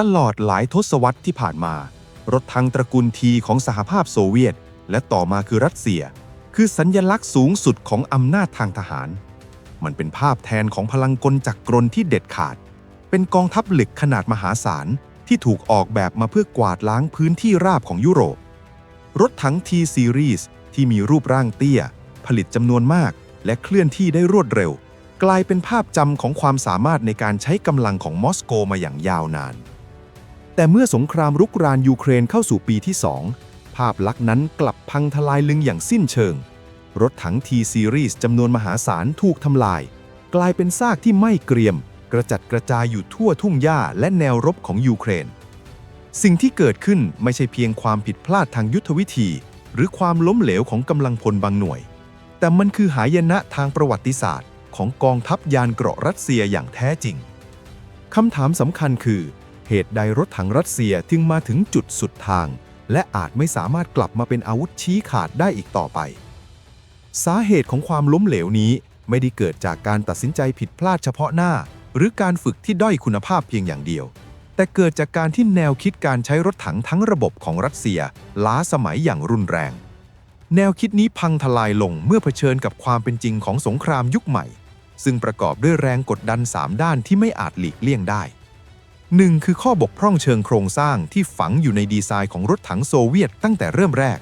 ตลอดหลายทศวรรษที่ผ่านมา รถถังตระกูลทีของสหภาพโซเวียต และต่อมาคือรัสเซีย คือสัญญลักษณ์สูงสุดของอำนาจทางทหาร มันเป็นภาพแทนของพลังกลจักรกลที่เด็ดขาด เป็นกองทัพเหล็กขนาดมหาศาลที่ถูกออกแบบมาเพื่อกวาดล้างพื้นที่ราบของยุโรป รถถัง T Series ที่มีรูปร่างเตี้ย ผลิตจำนวนมาก และเคลื่อนที่ได้รวดเร็ว กลายเป็นภาพจำของความสามารถในการใช้กำลังของมอสโกมาอย่างยาวนาน แต่เมื่อสงครามรุกรานยูเครนเข้าสู่ปีที่สองภาพลักษณ์นั้นกลับพังทลายลึงอย่างสิ้นเชิง รถถัง T Series จำนวนมหาศาลถูกทำลาย กลายเป็นซากที่ไม่เกรียม กระจัดกระจายอยู่ทั่วทุ่งหญ้าและแนวรบของยูเครน สิ่งที่เกิดขึ้นไม่ใช่เพียงความผิดพลาดทางยุทธวิธี หรือความล้มเหลวของกำลังพลบางหน่วย แต่มันคือหายนะทางประวัติศาสตร์ ของกองทัพยานเกราะรัสเซียอย่างแท้จริงคำถามสำคัญคือ เหตุใดรถถังรัสเซียจึงมาถึงจุดสุดทาง และอาจไม่สามารถกลับมาเป็นอาวุธชี้ขาดได้อีกต่อไป สาเหตุของความล้มเหลวนี้ไม่ได้เกิดจากการตัดสินใจผิดพลาดเฉพาะหน้า หรือการฝึกที่ด้อยคุณภาพเพียงอย่างเดียว แต่เกิดจากการที่แนวคิดการใช้รถถังทั้งระบบของรัสเซีย ล้าสมัยอย่างรุนแรง แนวคิดนี้พังทลายลงเมื่อเผชิญกับความเป็นจริงของสงครามยุคใหม่ ซึ่งประกอบด้วยแรงกดดัน 3 ด้านที่ไม่อาจหลีกเลี่ยงได้ 1. คือข้อบกพร่องเชิงโครงสร้างที่ฝังอยู่ในดีไซน์ของรถถังโซเวียตตั้งแต่เริ่มแรก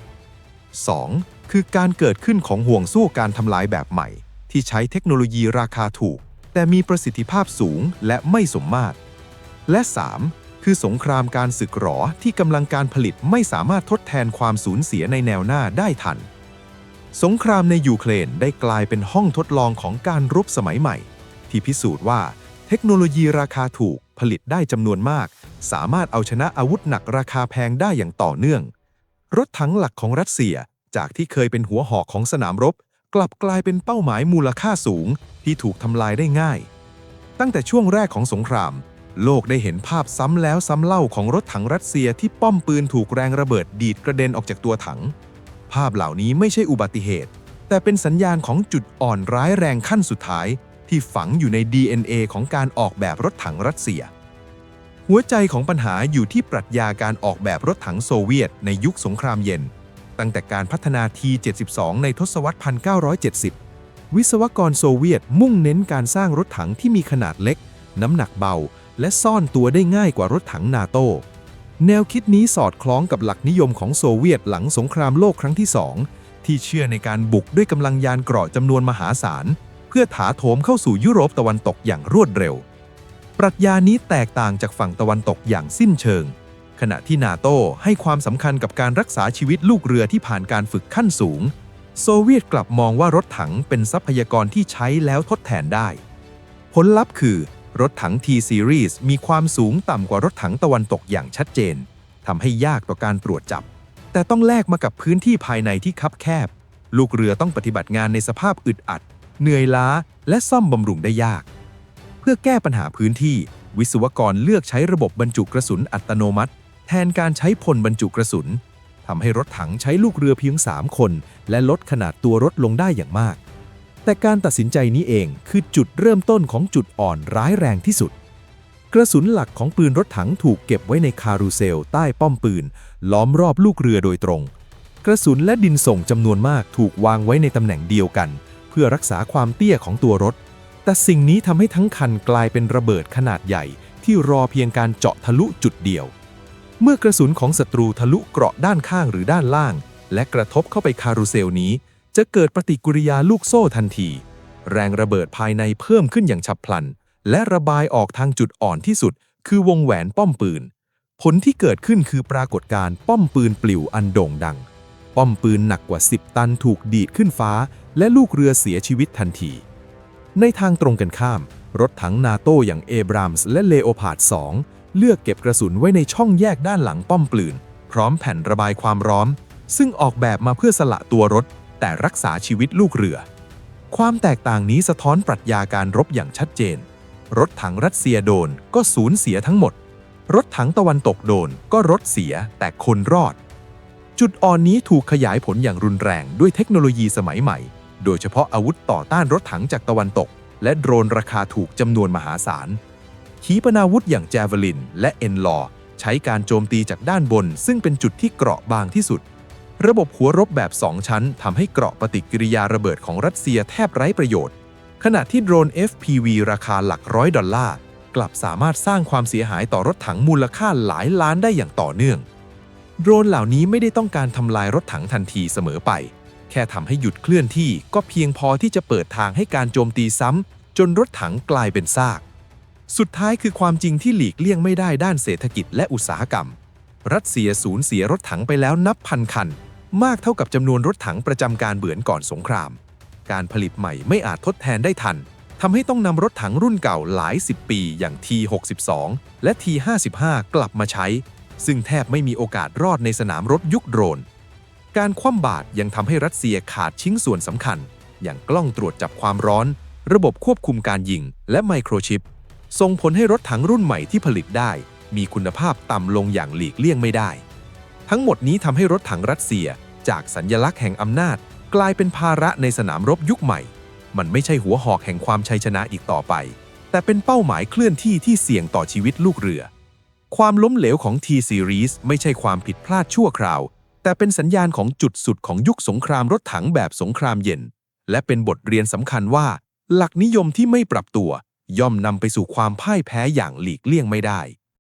2. คือการเกิดขึ้นของห่วงโซ่การทำลายแบบใหม่ ที่ใช้เทคโนโลยีราคาถูก แต่มีประสิทธิภาพสูงและไม่สมมาตร และ 3. คือสงครามการศึกหรอที่กำลังการผลิตไม่สามารถทดแทนความสูญเสียในแนวหน้าได้ทัน สงครามในยูเครนได้กลายเป็นห้องทดลองของการรบสมัยใหม่ ที่พิสูจน์ว่าเทคโนโลยีราคาถูก ผลิตได้จำนวนมาก สามารถเอาชนะอาวุธหนักราคาแพงได้อย่างต่อเนื่อง รถถังหลักของรัสเซีย จากที่เคยเป็นหัวหอกของสนามรบ กลับกลายเป็นเป้าหมายมูลค่าสูง ที่ถูกทำลายได้ง่าย ตั้งแต่ช่วงแรกของสงคราม โลกได้เห็นภาพซ้ำแล้วซ้ำเล่าของรถถังรัสเซียที่ป้อมปืนถูกแรงระเบิดดีดกระเด็นออกจากตัวถัง ภาพเหล่านี้ไม่ใช่อุบัติเหตุ แต่เป็นสัญญาณของจุดอ่อนร้ายแรงขั้นสุดท้าย ที่ฝังอยู่ใน DNA ของการออกแบบรถถังรัสเซีย หัวใจของปัญหาอยู่ที่ปรัชญาการออกแบบรถถังโซเวียตในยุคสงครามเย็น ตั้งแต่การพัฒนา T-72 ในทศวรรษ 1970 วิศวกรโซเวียตมุ่งเน้นการสร้างรถถังที่มีขนาดเล็ก น้ำหนักเบา และซ่อนตัวได้ง่ายกว่ารถถังนาโตแนวคิดนี้สอดคล้องกับหลักนิยมของโซเวียตหลังสงครามโลกครั้งที่สองที่เชื่อในการบุกด้วยกำลังยานเกราะจำนวนมหาศาล พื่อถาโถมเข้าสู่ยุโรปตะวันตกอย่างรวดเร็ว ปรัชญานี้แตกต่างจากฝั่งตะวันตกอย่างสิ้นเชิง ขณะที่นาโตให้ความสำคัญกับการรักษาชีวิตลูกเรือที่ผ่านการฝึกขั้นสูง โซเวียตกลับมองว่ารถถังเป็นทรัพยากรที่ใช้แล้วทดแทนได้ ผลลัพธ์คือ รถถัง T-Series มีความสูงต่ำกว่ารถถังตะวันตกอย่างชัดเจนทำให้ยากต่อการตรวจจับ แต่ต้องแลกมากับพื้นที่ภายในที่คับแคบ ลูกเรือต้องปฏิบัติงานในสภาพอึดอัด เหนื่อยล้าและซ่อมบำรุงได้ยาก เพื่อแก้ปัญหาพื้นที่ วิศวกรเลือกใช้ระบบบรรจุกระสุนอัตโนมัติ แทนการใช้พลบรรจุกระสุนทำให้รถถังใช้ลูกเรือเพียง 3 คน และลดขนาดตัวรถลงได้อย่างมาก แต่การตัดสินใจนี้เองคือจุดเริ่มต้นของจุดอ่อนร้ายแรงที่สุด กระสุนหลักของปืนรถถังถูกเก็บไว้ในคารูเซลใต้ป้อมปืน ล้อมรอบลูกเรือโดยตรง กระสุนและดินส่งจำนวนมากถูกวางไว้ในตำแหน่งเดียวกัน เพื่อรักษาความเตี้ยของตัวรถ แต่สิ่งนี้ทำให้ทั้งคันกลายเป็นระเบิดขนาดใหญ่ที่รอเพียงการเจาะทะลุจุดเดียว เมื่อกระสุนของศัตรูทะลุเกราะด้านข้างหรือด้านล่าง และกระทบเข้าไปคารูเซลนี้ จะเกิดปฏิกิริยาลูกโซ่ทันที แรงระเบิดภายในเพิ่มขึ้นอย่างฉับพลัน และระบายออกทางจุดอ่อนที่สุด คือวงแหวนป้อมปืน ผลที่เกิดขึ้นคือปรากฏการณ์ป้อมปืนปลิวอันโด่งดัง ป้อมปืนหนักกว่า 10 ตันถูกดีดขึ้นฟ้า และลูกเรือเสียชีวิตทันที ในทางตรงกันข้าม รถถังนาโตอย่างเอบรามส์และเลโอพาร์ด2 เลือกเก็บกระสุนไว้ในช่องแยกด้านหลังป้อมปืน พร้อมแผ่นระบายความร้อน ซึ่งออกแบบมาเพื่อสละตัวรถ แต่รักษาชีวิตลูกเรือ ความแตกต่างนี้สะท้อนปรัชญาการรบอย่างชัดเจน รถถังรัสเซียโดนก็สูญเสียทั้งหมด รถถังตะวันตกโดนก็รถเสียแต่คนรอด จุดอ่อนนี้ถูกขยายผลอย่างรุนแรงด้วยเทคโนโลยีสมัยใหม่ โดยเฉพาะอาวุธต่อต้านรถถังจากตะวันตก และโดรนราคาถูกจำนวนมหาศาล ขีปนาวุธอย่างแจเวลิน และเอ็นลอใช้การโจมตีจากด้านบน ซึ่งเป็นจุดที่เกราะบางที่สุด ระบบหัวรบแบบ 2 ชั้นทำให้เกราะปฏิกิริยาระเบิดของรัสเซียแทบไร้ประโยชน์ ขณะที่โดรน FPV ราคาหลักร้อยดอลลาร์กลับสามารถสร้างความเสียหายต่อรถถังมูลค่าหลายล้านได้อย่างต่อเนื่อง โดรนเหล่านี้ไม่ได้ต้องการทำลายรถถังทันทีเสมอไป แค่ทำให้หยุดเคลื่อนที่ก็เพียงพอที่จะเปิดทางให้การโจมตีซ้ำจนรถถังกลายเป็นซาก สุดท้ายคือความจริงที่หลีกเลี่ยงไม่ได้ด้านเศรษฐกิจและอุตสาหกรรม รัสเซียสูญเสียรถถังไปแล้วนับพันคัน มากเท่ากับจำนวนรถถังประจำการเบือนก่อนสงคราม การผลิตใหม่ไม่อาจทดแทนได้ทันทำให้ต้องนำรถถังรุ่นเก่าหลายสิบปีอย่าง T62 และ T55 กลับมาใช้ ซึ่งแทบไม่มีโอกาสรอดในสนามรบยุคโดรน การคว่ำบาตรยังทำให้รัสเซียขาดชิ้นส่วนสำคัญ อย่างกล้องตรวจจับความร้อน ระบบควบคุมการยิง และไมโครชิป ส่งผลให้รถถังรุ่นใหม่ที่ผลิตได้ มีคุณภาพต่ำลงอย่างหลีกเลี่ยงไม่ได้ ทั้งหมดนี้ทำให้รถถังรัสเซียจากสัญญลักษณ์แห่งอำนาจ กลายเป็นภาระในสนามรบยุคใหม่ มันไม่ใช่หัวหอกแห่งความชัยชนะอีกต่อไป แต่เป็นเป้าหมายเคลื่อนที่ที่เสี่ยงต่อชีวิตลูกเรือ ความล้มเหลวของ T-Series ไม่ใช่ความผิดพลาดชั่วคราว แต่เป็นสัญญาณของจุดสุดของยุคสงครามรถถังแบบสงครามเย็น และเป็นบทเรียนสำคัญว่า หลักนิยมที่ไม่ปรับตัว ย่อมนำไปสู่ความพ่ายแพ้อย่างหลีกเลี่ยงไม่ได้